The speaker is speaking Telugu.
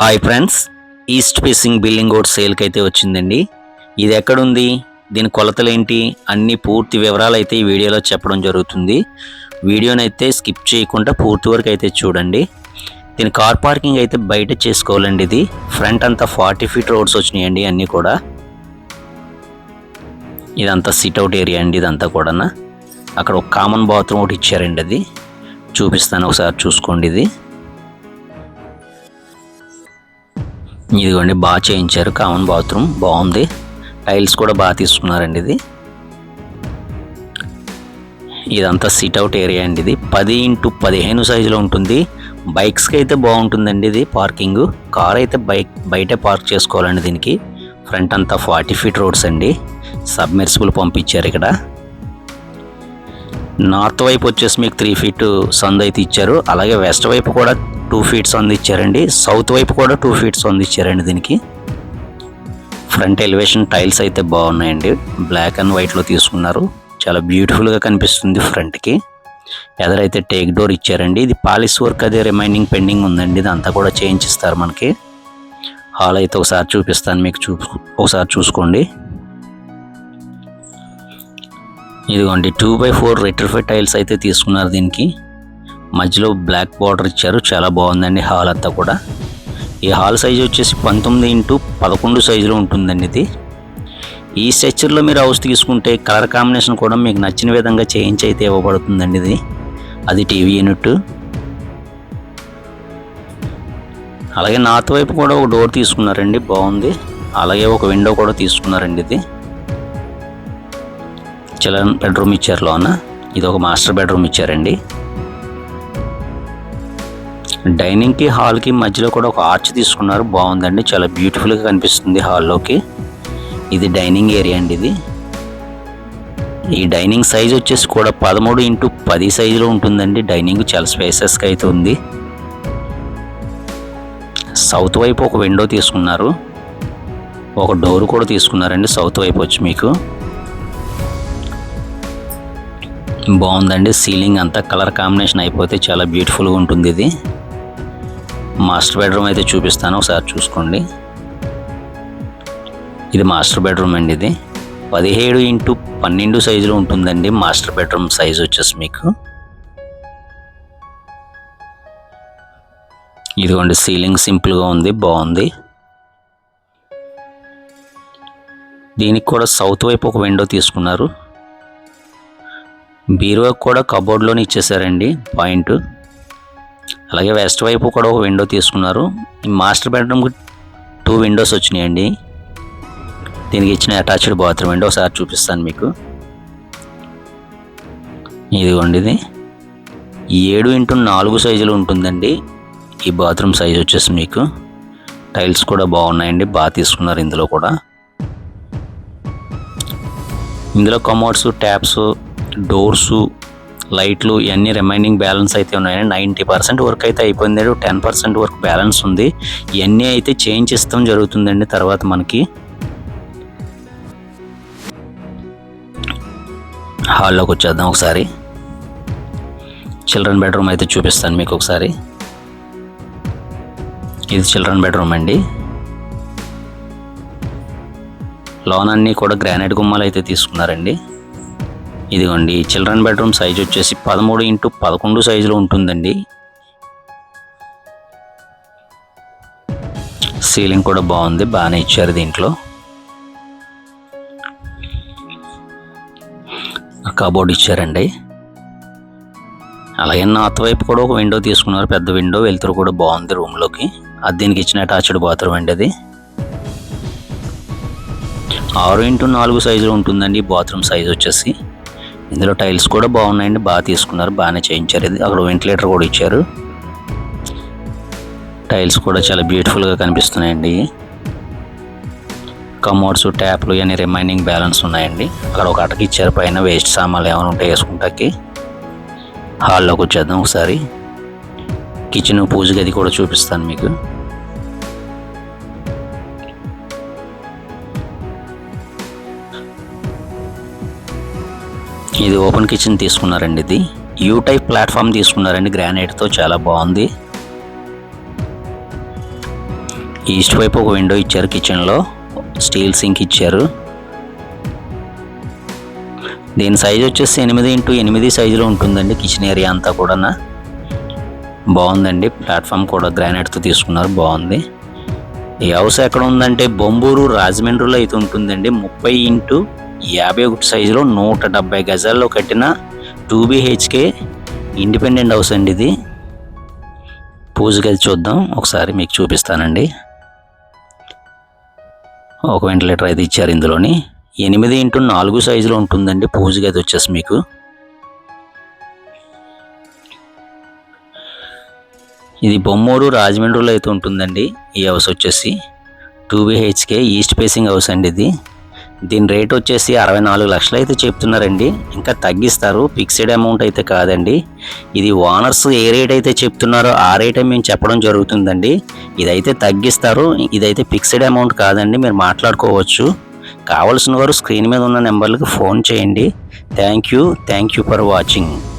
Hi friends east facing building code సేల్కి అయితే వచ్చిందండి. ఇది ఎక్కడుంది? దీని కొలతలు ఏంటి అన్ని పూర్తి వివరాలు అయితే ఈ వీడియోలో చెప్పడం జరుగుతుంది. వీడియోని అయితే స్కిప్ చేయకుండా పూర్తి వరకు అయితే చూడండి. దీని కార్ పార్కింగ్ అయితే బయట చేసుకోవాలండి ఇది. ఫ్రంట్ అంతా ఫార్టీ ఫీట్ రోడ్స్ వచ్చినాయండి అన్నీ కూడా. ఇదంతా సిట్అవుట్ ఏరియా అండి ఇదంతా కూడా అక్కడ ఒక కామన్ బాత్రూమ్ ఒకటి ఇచ్చారండి అది. చూపిస్తాను ఒకసారి చూసుకోండి ఇది. ఇదిగోండి బాగా చేయించారు. కామన్ బాత్రూమ్ బాగుంది. టైల్స్ కూడా బాగా తీసుకున్నారండి ఇది. ఇదంతా సిట్అవుట్ ఏరియా అండి ఇది. పది ఇంటూ పదిహేను సైజులో ఉంటుంది. బైక్స్కి అయితే బాగుంటుందండి ఇది పార్కింగ్. కార్ అయితే బైక్ బయటే పార్క్ చేసుకోవాలండి దీనికి. ఫ్రంట్ అంతా ఫార్టీ ఫీట్ రోడ్స్ అండి. సబ్మెర్సిబుల్ పంపించారు ఇక్కడ. నార్త్ వైపు వచ్చేసి మీకు త్రీ ఫీట్ సందు అయితే ఇచ్చారు. అలాగే వెస్ట్ వైపు కూడా టూ ఫీట్స్ అందిచ్చారండి సౌత్ వైపు కూడా టూ ఫీట్స్ అందిచ్చారండి దీనికి. ఫ్రంట్ ఎలివేషన్ టైల్స్ అయితే బాగున్నాయండి. బ్లాక్ అండ్ వైట్లో తీసుకున్నారు. చాలా బ్యూటిఫుల్గా కనిపిస్తుంది ఫ్రంట్కి ఎదరైతే టేక్ డోర్ ఇచ్చారండి. ఇది పాలిష్ వర్క్ అదే రిమైనింగ్ పెండింగ్ ఉందండి. ఇదంతా కూడా చేయించిస్తారు మనకి. హాల్ అయితే ఒకసారి చూపిస్తాను మీకు చూ ఒకసారి చూసుకోండి. ఇదిగోండి two by four vitrified tiles అయితే తీసుకున్నారు దీనికి. మధ్యలో బ్లాక్ బార్డర్ ఇచ్చారు. చాలా బాగుందండి హాల్ అంతా కూడా. ఈ హాల్ సైజ్ వచ్చేసి పంతొమ్మిది ఇంటూ పదకొండు సైజులో ఉంటుందండి ఇది. ఈ స్ట్రక్చర్లో మీరు హౌస్ తీసుకుంటే కలర్ కాంబినేషన్ కూడా మీకు నచ్చిన విధంగా చేయించి అయితే ఇవ్వబడుతుందండి ఇది. అది టీవీ యూనిట్. అలాగే నార్త్ వైపు కూడా ఒక డోర్ తీసుకున్నారండి. బాగుంది. అలాగే ఒక విండో కూడా తీసుకున్నారండి ఇది. చిల్డ్రన్ బెడ్రూమ్ ఇచ్చారు లోన. ఇది ఒక మాస్టర్ బెడ్రూమ్ ఇచ్చారండి. డైనింగ్కి హాల్కి మధ్యలో కూడా ఒక ఆర్చ్ తీసుకున్నారు. బాగుందండి. చాలా బ్యూటిఫుల్గా కనిపిస్తుంది హాల్లోకి. ఇది డైనింగ్ ఏరియా అండి ఇది. ఈ డైనింగ్ సైజ్ వచ్చేసి కూడా పదమూడు ఇంటూ పది సైజులో ఉంటుందండి. డైనింగ్ చాలా స్పేసెస్గా అయితే ఉంది. సౌత్ వైపు ఒక విండో తీసుకున్నారు. ఒక డోర్ కూడా తీసుకున్నారండి సౌత్ వైపు వచ్చి మీకు. బాగుందండి. సీలింగ్ అంతా కలర్ కాంబినేషన్ అయిపోతే చాలా బ్యూటిఫుల్గా ఉంటుంది ఇది. మాస్టర్ బెడ్రూమ్ అయితే చూపిస్తాను ఒకసారి చూసుకోండి. ఇది మాస్టర్ బెడ్రూమ్ అండి ఇది. పదిహేడు ఇంటూ పన్నెండు సైజులో ఉంటుందండి మాస్టర్ బెడ్రూమ్ సైజ్ వచ్చేసి మీకు. ఇదిగోండి సీలింగ్ సింపుల్గా ఉంది బాగుంది. దీనికి కూడా సౌత్ వైపు ఒక విండో తీసుకున్నారు. బీరువా కూడా కబోర్డ్లోనే ఇచ్చేసారండి పాయింట్. అలాగే వెస్ట్ వైపు కూడా ఒక విండో తీసుకున్నారు. మాస్టర్ బెడ్రూమ్కి టూ విండోస్ వచ్చినాయండి. దీనికి ఇచ్చిన అటాచ్డ్ బాత్రూమ్ అండి ఒకసారి చూపిస్తాను మీకు. ఇదిగోండి ఇది. ఏడు ఇంటూ నాలుగు సైజులు ఉంటుందండి. ఈ బాత్రూమ్ సైజ్ వచ్చేసి మీకు. టైల్స్ కూడా బాగున్నాయండి. బాగా తీసుకున్నారు ఇందులో కూడా. ఇందులో కమోడ్స్ ట్యాప్స్ డోర్స్ లైట్లు ఇవన్నీ రిమైనింగ్ బ్యాలెన్స్ అయితే ఉన్నాయి నైంటీ పర్సెంట్ వర్క్ అయితే అయిపోయింది టెన్ పర్సెంట్ వర్క్ బ్యాలెన్స్ ఉంది. ఇవన్నీ అయితే చేంజ్ ఇస్తాం జరుగుతుందండి తర్వాత మనకి. హాల్లోకి వచ్చేద్దాం ఒకసారి. చిల్డ్రన్ బెడ్రూమ్ అయితే చూపిస్తాను మీకు ఒకసారి. ఇది చిల్డ్రన్ బెడ్రూమ్ అండి. లోన్ అన్నీ కూడా గ్రానైట్ గుమ్మాలు అయితే తీసుకున్నారండి. ఇదిగోండి చిల్డ్రన్ బెడ్రూమ్ సైజ్ వచ్చేసి పదమూడు ఇంటూ పదకొండు సైజులో ఉంటుందండి. సీలింగ్ కూడా బాగుంది బాగానే ఇచ్చారు దీంట్లో. కబోర్డ్ ఇచ్చారండి. అలాగే నార్త్ వైపు కూడా ఒక విండో తీసుకున్నారు పెద్ద విండో వెళ్తురు కూడా బాగుంది రూమ్లోకి. అది దీనికి ఇచ్చిన అటాచ్డ్ బాత్రూమ్ అండి అది. ఆరు ఇంటూ నాలుగు సైజులో ఉంటుందండి బాత్రూమ్ సైజ్ వచ్చేసి. ఇందులో టైల్స్ కూడా బాగున్నాయండి. బాగా తీసుకున్నారు. బాగానే చేయించారు. ఇది అక్కడ వెంటిలేటర్ కూడా ఇచ్చారు. టైల్స్ కూడా చాలా బ్యూటిఫుల్గా కనిపిస్తున్నాయండి. కమోడ్స్ ట్యాప్లు ఇవన్నీ రిమైనింగ్ బ్యాలెన్స్ ఉన్నాయండి. అక్కడ ఒక అటకి ఇచ్చారు. పైన వేస్ట్ సామాన్లు ఏమైనా ఉంటే వేసుకుంటాకి. హాల్లోకి వచ్చేద్దాం ఒకసారి. కిచెన్ పూజ గది కూడా చూపిస్తాను మీకు. ఇది ఓపెన్ కిచెన్ తీసుకున్నారండి ఇది. యూ టైప్ ప్లాట్ఫామ్ తీసుకున్నారండి. గ్రానైట్తో చాలా బాగుంది. ఈస్ట్ వైపు ఒక విండో ఇచ్చారు కిచెన్లో స్టీల్ సింక్ ఇచ్చారు. దీని సైజ్ వచ్చేసి ఎనిమిది ఇంటూ ఎనిమిది సైజులో ఉంటుందండి కిచెన్ ఏరియా అంతా కూడా బాగుందండి. ప్లాట్ఫామ్ కూడా గ్రానైట్తో తీసుకున్నారు. బాగుంది. ఈ హౌస్ ఎక్కడ ఉందంటే బొంబూరు రాజమండ్రిలో అయితే ఉంటుందండి. ముప్పై ఇంటూ యాభై ఒకటి సైజులో నూట డెబ్బై గజాల్లో కట్టిన టూ బీహెచ్కే ఇండిపెండెంట్ హౌస్ అండి ఇది. పూజ గది చూద్దాం. ఒకసారి మీకు చూపిస్తానండి. ఒక వెంటిలేటర్ అయితే ఇచ్చారు ఇందులోని. ఎనిమిది ఇంటూ నాలుగు సైజులో ఉంటుందండి పూజ గది వచ్చేసి మీకు. ఇది బొమ్మూరు రాజమండ్రిలో అయితే ఉంటుందండి. ఈ హౌస్ వచ్చేసి two BHK east facing house అండి ఇది. దీని రేట్ వచ్చేసి అరవై నాలుగు లక్షలు అయితే చెప్తున్నారండి. ఇంకా తగ్గిస్తారు. ఫిక్స్డ్ అమౌంట్ అయితే కాదండి. ఇది ఓనర్స్ ఏ రేట్ అయితే చెప్తున్నారో ఆ రేటే మేము చెప్పడం జరుగుతుందండి. ఇదైతే తగ్గిస్తారు. ఇదైతే ఫిక్స్డ్ అమౌంట్ కాదండి. మీరు మాట్లాడుకోవచ్చు. కావలసిన వారు స్క్రీన్ మీద ఉన్న నెంబర్లకు ఫోన్ చేయండి. Thank you. Thank you for watching.